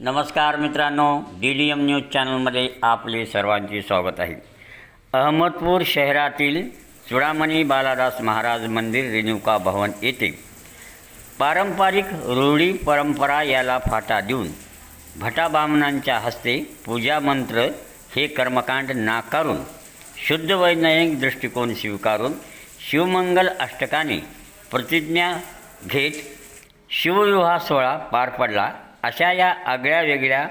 नमस्कार मित्रांनो D D M news चॅनलमध्ये आपले सर्वांचे स्वागत आहे. अहमदपूर शहरातील चुडामणी बालादास महाराज मंदिर रेणुका भवन येथे पारंपरिक रूढी परंपरा याला फाटा देऊन भटाबामणांच्या हस्ते पूजा मंत्र हे कर्मकांड नाकारून शुद्ध वैज्ञानिक दृष्टिकोन स्वीकारून शिवमंगल अष्टकाने प्रतिज्ञा घेत शिवविवाह सोहळा पार पडला. अशा या आगळ्या वेगळ्या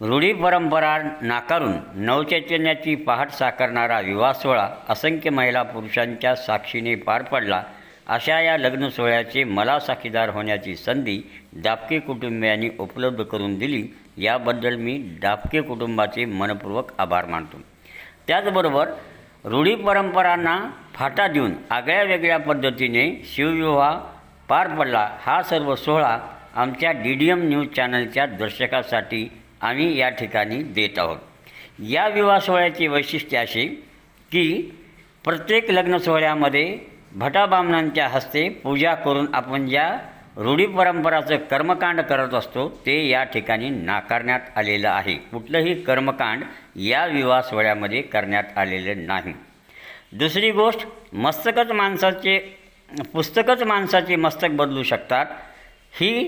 रूढी परंपरा नाकारून नवचैतन्याची पहाट साकारणारा विवाह सोहळा असंख्य महिला पुरुषांच्या साक्षीने पार पडला अशा या लग्न सोहळ्याचे मला साक्षीदार होण्याची संधी दापके कुटुंबियांनी उपलब्ध करून दिली याबद्दल मी दापके कुटुंबाचे मनपूर्वक आभार मानतो. त्याचबरोबर रूढी परंपरांना फाटा देऊन आगळ्या वेगळ्या पद्धतीने शिवविवाह पार पडला. हा सर्व सोहळा आमच्या डी डी एम न्यूज चॅनलच्या दर्शकासाठी आम्ही या ठिकाणी देत आहोत. या विवाह सोहळ्याचे वैशिष्ट्य असे की प्रत्येक लग्न सोहळ्यामध्ये भटाबामणांच्या हस्ते पूजा करून आपण ज्या रूढी परंपराचं कर्मकांड करत असतो ते या ठिकाणी नाकारण्यात आलेलं आहे. कुठलंही कर्मकांड या विवाह सोहळ्यामध्ये करण्यात आलेलं नाही. दुसरी गोष्ट मस्तकच माणसाचे पुस्तकच माणसाचे मस्तक बदलू शकतात. ही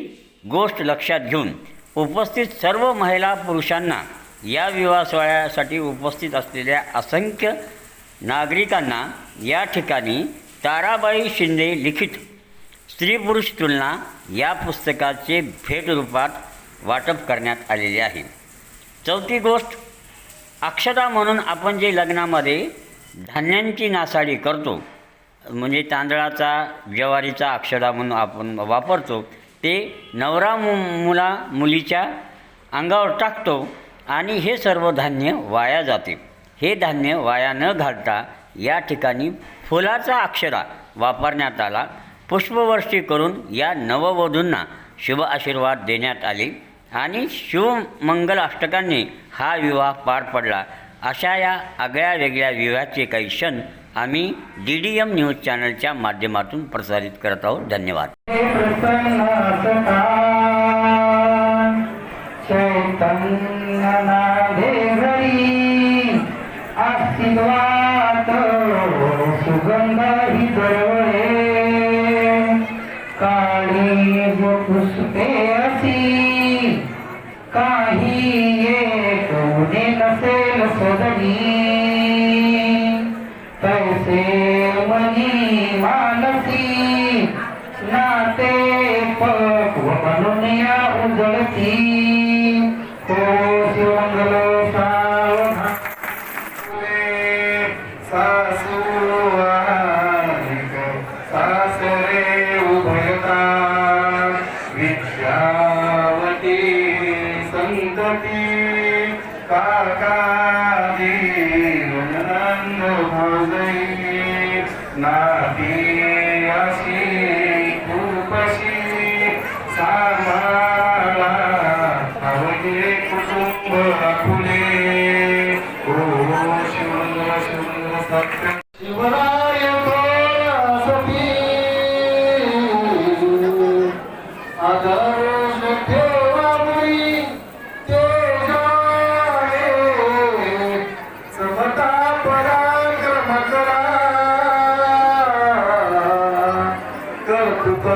गोष्ट लक्षात घेऊन उपस्थित सर्व महिला पुरुषांना या विवाह सोहळ्यासाठी उपस्थित असलेल्या असंख्य नागरिकांना या ठिकाणी ताराबाई शिंदे लिखित स्त्री पुरुष तुलना या पुस्तकाचे भेट रूपात वाटप करण्यात आलेले आहे. चौथी गोष्ट अक्षता म्हणून आपण जे लग्नामध्ये धान्यांची नासाडी करतो म्हणजे तांदळाचा ज्वारीचा अक्षता म्हणून आपण वापरतो ते नवरा मु मुला मुलीच्या अंगावर टाकतो आणि हे सर्व धान्य वाया जाते. हे धान्य वाया न घालता या ठिकाणी फुलाचा अक्षरा वापरण्यात आला. पुष्पवर्षी करून या नववधूंना शुभ आशीर्वाद देण्यात आले आणि शिवमंगल अष्टकांनी हा विवाह पार पडला. अशा या आगळ्या वेगळ्या विवाहाचे काही क्षण आम्ही डी डी एम न्यूज चॅनलच्या माध्यमातून प्रसारित करत आहोत. धन्यवाद. सुगंध काही एक उणे नसेल सदनी देवनी मानती नाते पक्व म्हणून या उजळती. हो शिव नाती अशी खूपशी सांभाळा आवडे कुटुंब फुले ओ शिवंग शिवंग सत्य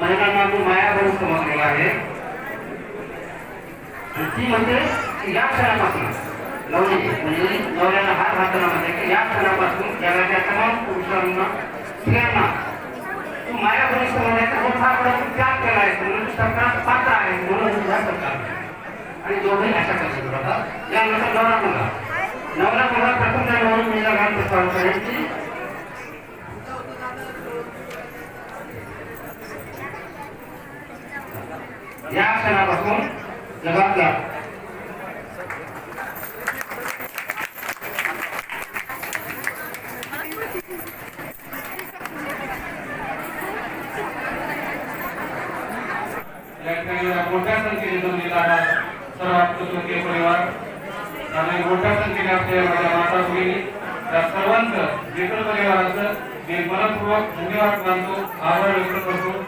महिलांना मी मायाभरून समजलेला आहे ती म्हणजे या क्षणापासून नवरी म्हणजे नवऱ्याला हात घालताना म्हणजे की या क्षणापासून जगाच्या तमाम पुरुषांना स्त्रियांना तू मायाभरून समजण्याचा जो फार मोठा तू त्याग केला आहे. म्हणून सरकार पात्र आहे. म्हणून या सरकार. आणि दोघंही अशा पद्धती होतात यानंतर नवरा मुलगा. नवरा मुलगा प्रथम त्या नवरी मुलीला घाल प्रस्ताव या क्षणापासून जबाबदार. मोठ्या संख्येने जमलेला हा सर्व आपत्संख्य परिवार. आणि मोठ्या संख्येने आपल्या माझ्या माता भगिनी त्या सर्वांचं मित्र परिवाराचं मी मनपूर्वक धन्यवाद मानतो आभार व्यक्त करतो.